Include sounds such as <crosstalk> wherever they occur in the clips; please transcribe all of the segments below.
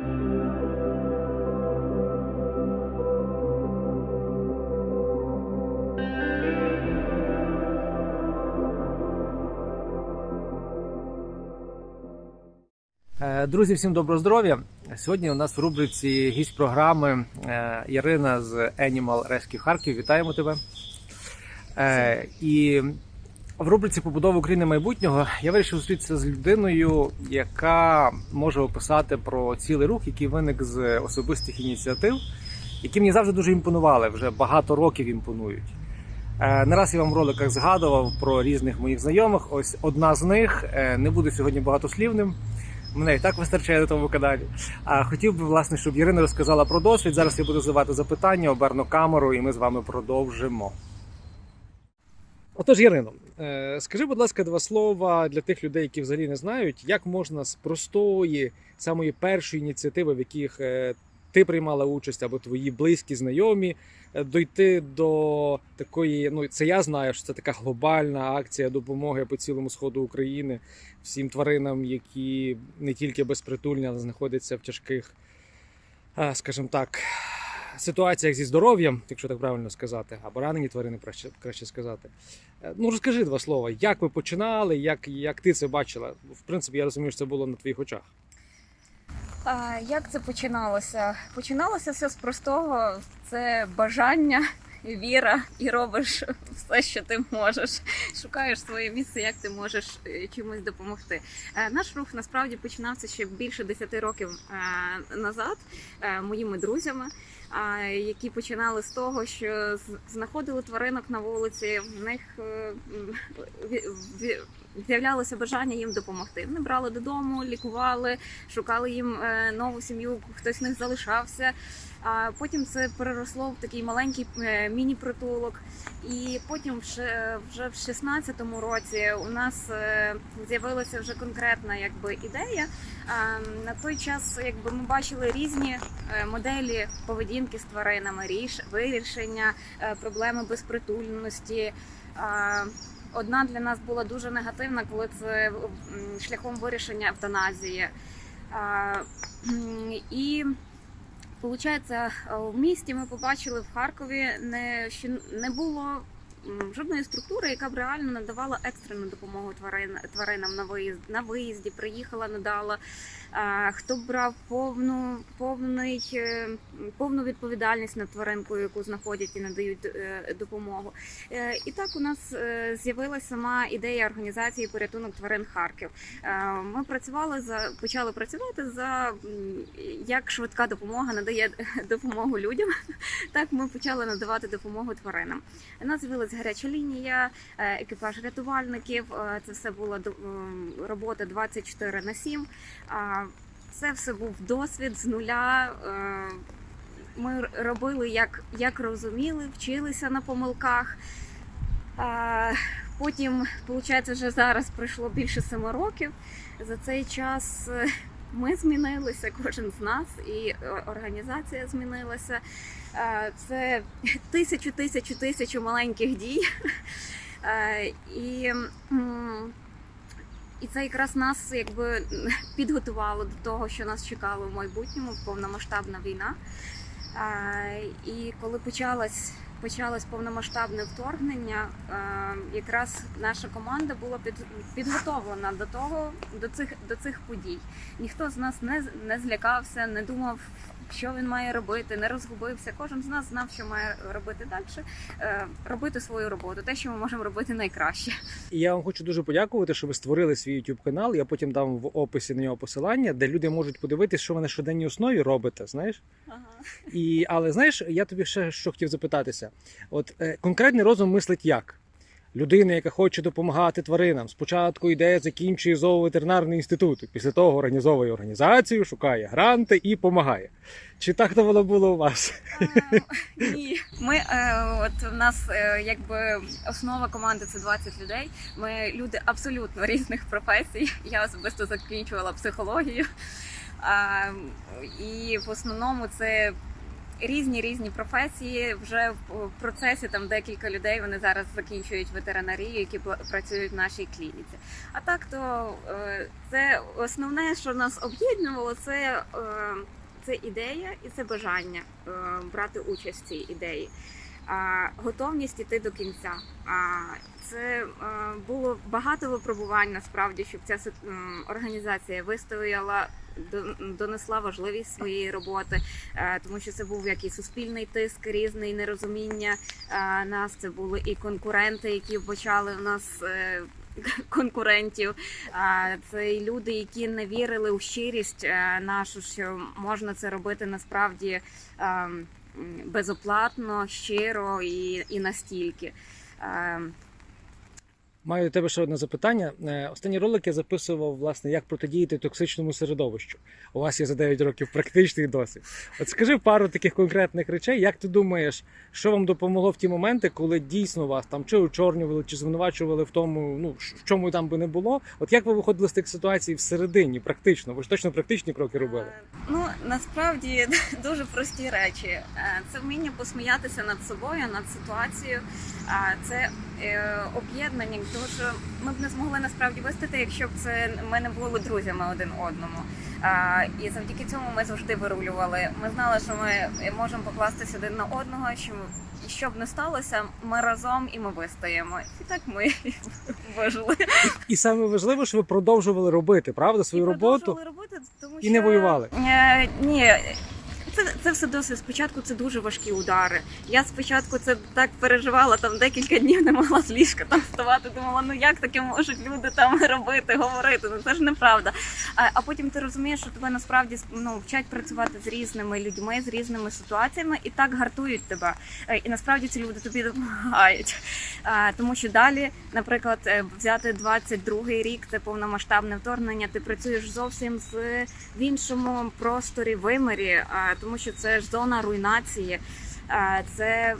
Е, Друзі, всім доброго здоров'я. Сьогодні у нас в рубриці гість програми е, Ірина з Animal Rescue Харків. Вітаємо тебе. Е, І в рубриці Побудова України майбутнього я вирішив зустрітися з людиною, яка може описати про цілий рух, який виник з особистих ініціатив, які мені завжди дуже імпонували, вже багато років імпонують. Е, Не раз я вам в роликах згадував про різних моїх знайомих. Ось одна з них е, не буде сьогодні багатослівним. Мене і так вистачає на тому каналі. А хотів би, власне, щоб Ірина розказала про досвід. Зараз я буду задавати запитання, оберну камеру, і ми з вами продовжимо. Отож, Ірино, скажи, будь ласка, два слова для тих людей, які взагалі не знають, як можна з простої, самої першої ініціативи, в яких е, ти приймала участь, або твої близькі знайомі, е, дойти до такої, ну це я знаю, що це така глобальна акція допомоги по цілому сходу України всім тваринам, які не тільки безпритульні, але знаходяться в тяжких, е, скажімо так, ситуаціях зі здоров'ям, якщо так правильно сказати, або ранені тварини, краще, краще сказати. Е, Ну розкажи два слова, як ви починали, як, як ти це бачила? В принципі, я розумію, що це було на твоїх очах. А, як це починалося? Починалося все з простого: це бажання, віра, і робиш все, що ти можеш. Шукаєш своє місце, як ти можеш е, чимось допомогти. Е, Наш рух насправді починався ще більше 10 років е, назад моїми друзями. Які починали з того, що знаходили тваринок на вулиці, в них з'являлося бажання їм допомогти. Вони брали додому, лікували, шукали їм е, нову сім'ю, хтось з них залишався. А потім це переросло в такий маленький е, міні-притулок. І потім вже, вже в 16-му році у нас е, з'явилася вже конкретна якби ідея. На той час якби ми бачили різні моделі поведінки з тваринами, ріш, вирішення проблеми безпритульності. Одна для нас була дуже негативна, коли це шляхом вирішення евтаназії. І Получається, в місті ми побачили в Харкові що не було жодної структури, яка б реально надавала екстрену допомогу тварин, тваринам на виїзд на виїзді, приїхала, надала. Хто брав повну повний е, повну відповідальність над тваринкою, яку знаходять і надають е, допомогу. Е, І так у нас з'явилася сама ідея організації порятунок тварин Харків. Ми працювали за почали працювати за як швидка допомога надає <laughs> допомогу людям. Так ми почали надавати допомогу тваринам. У нас з'явилася гаряча лінія, екіпаж рятувальників. Це все була робота 24 на 7. Це все був досвід з нуля. Е, Ми робили як, як розуміли, вчилися на помилках. Потім, виходить, вже зараз пройшло більше семи років. За цей час е, ми змінилися, кожен з нас, і е, організація змінилася. Е, Це тисячу, тисячу, тисячу маленьких дій. Е, І, і це якраз нас якби <laughs> підготувало до того, що нас чекало в майбутньому повномасштабна війна. І коли почалась почалось повномасштабне вторгнення, якраз наша команда була під, підготовлена до того, до цих до цих подій. Ніхто з нас не, не злякався, не думав, що він має робити, не розгубився. Кожен з нас знав, що має робити далі, е, робити свою роботу, те, що ми можемо робити найкраще. І я вам хочу дуже подякувати, що ви створили свій YouTube канал. Я потім дам в описі на нього посилання, де люди можуть подивитися, що ви на щоденній основі робите. Знаєш? І, але знаєш, я тобі ще що хотів запитатися: от е, конкретний розум мислить як? Людина, яка хоче допомагати тваринам, спочатку йде, закінчує зооветеринарний інститут, після того організовує організацію, шукає гранти і допомагає. Чи так то воно було у вас? Е, Ні, ми е, от в нас е, якби основа команди це 20 людей. Ми люди абсолютно різних професій. Я особисто закінчувала психологію. А, і в основному це різні різні професії. Вже в процесі там декілька людей вони зараз закінчують ветеринарію, які працюють в нашій клініці. А так то е, це основне, що нас об'єднувало, це, е, це ідея і це бажання е, брати участь в цій ідеї. Готовність іти до кінця. А, це було багато випробувань насправді, щоб ця організація вистояла, донесла важливість своєї роботи, е, тому що це був як суспільний тиск, різний нерозуміння е, нас. Це були і конкуренти, які вбачали в нас. е, <laughs> Конкурентів, це і люди, які не вірили у щирість нашу, що можна це робити насправді ем, безоплатно, щиро і, і настільки. Маю до тебе ще одне запитання. Е, Останній ролик я записував, власне, як протидіяти токсичному середовищу. У вас є за 9 років практичний досвід. От скажи пару таких конкретних речей, як ти думаєш, що вам допомогло в ті моменти, коли дійсно вас там чи очорнювали, чи звинувачували в тому, ну в чому там би не було. От як ви виходили з тих ситуацій всередині, практично? Ви ж точно практичні кроки робили. Е, Ну насправді <laughs> дуже прості речі. Е, Це вміння посміятися над собою, над ситуацією. А це об'єднання, тому що ми б не змогли насправді вистати, якщо б це ми не були друзями один одному. А, і завдяки цьому ми завжди вирулювали. Ми знали, що ми можемо покластися один на одного. Що і що б не сталося, ми разом і ми вистоїмо. І так ми <laughs> вижили. І саме важливо, що ви продовжували робити, правда, свою і роботу. продовжували робити, тому і не воювали. Е, ні. Це, це все досить. Спочатку це дуже важкі удари. Я спочатку це так переживала, там декілька днів не могла з ліжка там вставати. Думала, ну як таке можуть люди там <laughs> робити, говорити? Ну це ж неправда. А, а потім ти розумієш, що тебе насправді ну, вчать працювати з різними людьми, з різними ситуаціями і так гартують тебе. Е, І насправді ці люди тобі допомагають. Тому що далі, наприклад, е, взяти 22-й рік, це повномасштабне вторгнення. Ти працюєш зовсім з в іншому просторі, вимірі, тому що це ж зона руйнації, це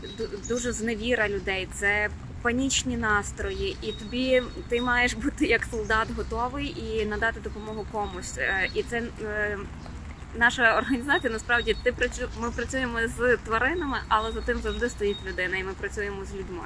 дуже зневіра людей, це панічні настрої, і тобі ти маєш бути як солдат готовий і надати допомогу комусь. Е, І це е, наша організація насправді ти ми працюємо з тваринами, але за тим завжди стоїть людина, і ми працюємо з людьми.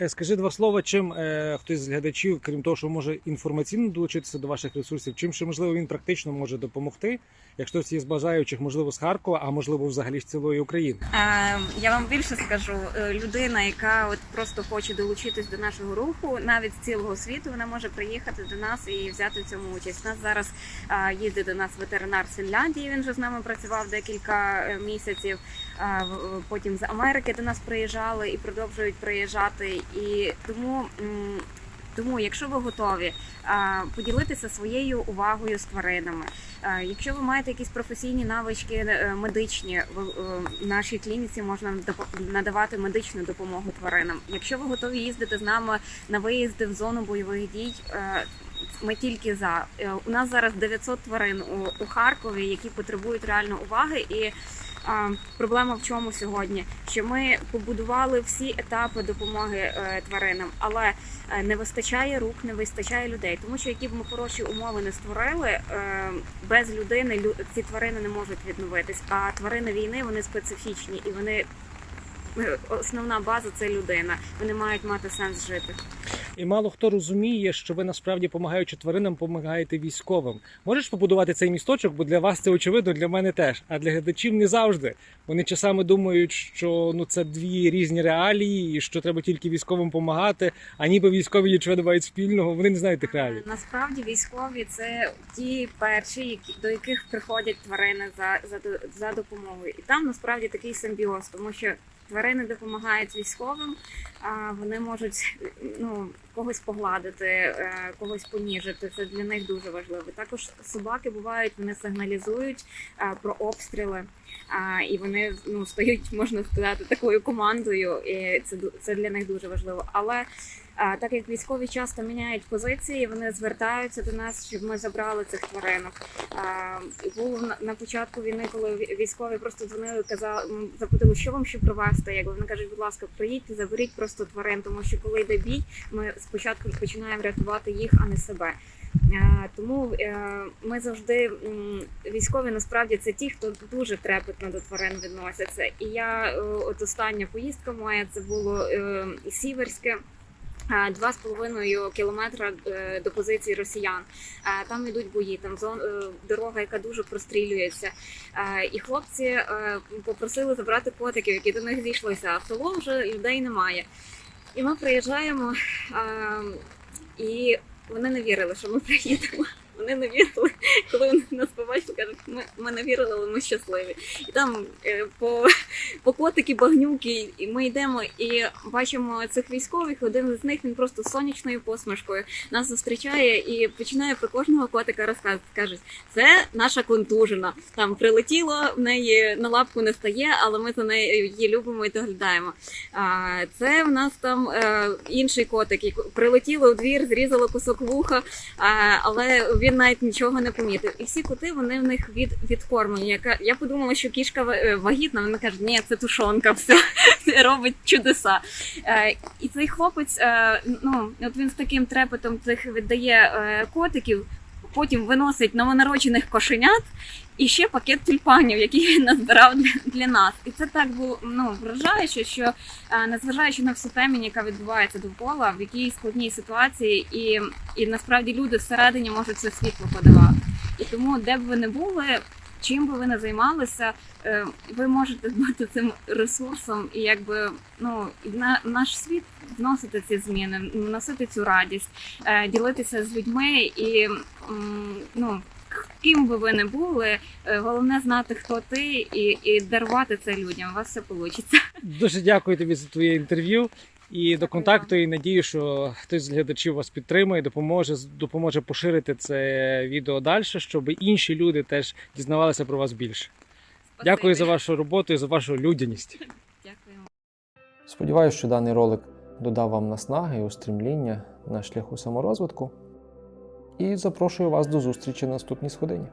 Е, Скажи два слова, чим е, хтось з глядачів, крім того, що може інформаційно долучитися до ваших ресурсів, чим ще можливо він практично може допомогти, якщо хтось є з бажаючих, можливо, з Харкова, а можливо, взагалі з цілої України. Е, Я вам більше скажу, е, людина, яка от просто хоче долучитись до нашого руху, навіть з цілого світу, вона може приїхати до нас і взяти в цьому участь. У нас зараз е, їздить до нас ветеринар з Фінляндії. Він вже з нами працював декілька е, місяців. Е, Потім з Америки до нас приїжджали і продовжують приїжджати. І тому. Тому, якщо ви готові поділитися своєю увагою з тваринами, якщо ви маєте якісь професійні навички е, медичні, в е, нашій клініці можна надавати медичну допомогу тваринам. Якщо ви готові їздити з нами на виїзди в зону бойових дій. е, Ми тільки за Е, у нас зараз 900 тварин у, Харкові, які потребують реально уваги. І проблема в чому сьогодні? Що ми побудували всі етапи допомоги е, тваринам, але е, не вистачає рук, не вистачає людей. Тому що які б ми хороші умови не створили, е, без людини ці тварини не можуть відновитись. А тварини війни вони специфічні і вони. Основна база це людина. Вони мають мати сенс жити. І мало хто розуміє, що ви насправді допомагаючи тваринам, допомагаєте військовим. Можеш побудувати цей місточок, бо для вас це очевидно, для мене теж. А для глядачів не завжди. Вони часами думають, що ну це дві різні реалії, і що треба тільки військовим допомагати, а ніби військові нічого мають спільного. Вони не знають тих реалій. Насправді військові це ті перші, які до яких приходять тварини за, за, за допомогою. І там насправді такий симбіоз, тому що тварини допомагають військовим, вони можуть ну, когось погладити, е, когось поніжити. Це для них дуже важливо. Також собаки бувають, вони сигналізують е, про обстріли. І вони ну стають, можна сказати, такою командою, і це це для них дуже важливо. Але А так як військові часто міняють позиції, вони звертаються до нас, щоб ми забрали цих тваринок. А, було на, початку війни, коли військові просто дзвонили, казали, запитали, що вам ще привезти. Якби вони кажуть, будь ласка, приїдьте, заберіть просто тварин, тому що коли йде бій, ми спочатку починаємо рятувати їх, а не себе. Тому е, ми завжди військові насправді це ті, хто дуже трепетно до тварин відносяться. І я е, от остання поїздка моя це було е, Сіверське. Два з половиною кілометра е, до позиції росіян. Там йдуть бої, там е, дорога, яка дуже прострілюється. І хлопці е, попросили забрати котиків, які до них зійшлися. А в село вже людей немає. І ми приїжджаємо, е, і вони не вірили, що ми <laughs> приїдемо. Вони не вірили, коли вони нас побачили, кажуть, ми, ми не вірили, але ми щасливі. І там е, по, по котики багнюки, і ми йдемо і бачимо цих військових. Один з них він просто сонячною посмішкою нас зустрічає і починає про кожного котика розказувати. Кажуть, це наша контужена. Там прилетіло, в неї на лапку не стає, але ми за нею її любимо і доглядаємо. Це в нас там е, інший котик, прилетіло у двір, зрізало кусок вуха, але він навіть нічого не помітив. І всі коти вони в них від відкормлені. Я подумала, що кішка е, вагітна. Вона каже, ні, це тушонка, <laughs> все робить чудеса. Е, і цей хлопець, е, ну от він з таким трепетом цих віддає котиків. Потім виносить новонароджених кошенят і ще пакет тюльпанів, який він назбирав для, нас. І це так було ну вражаюче, що е, незважаючи на всю темінь, яка відбувається довкола, в якій складній ситуації, і, і насправді люди всередині можуть це світло подавати. І тому, де б ви не були, чим би ви не займалися, е, ви можете бути цим ресурсом і якби ну на наш світ вносити ці зміни, вносити цю радість, е, ділитися з людьми і ну. Ким би ви не були, е, головне знати, хто ти, і, і дарувати це людям. У вас все вийде. Дуже дякую тобі за твоє інтерв'ю. І до контакту, і надію, що хтось з глядачів вас підтримує, допоможе допоможе поширити це відео далі, щоб інші люди теж дізнавалися про вас більше. Дякую за вашу роботу і за вашу людяність. <laughs> Дякую. Сподіваюся, що даний ролик додав вам наснаги і устремління на шляху саморозвитку. І запрошую вас до зустрічі на наступній сходині.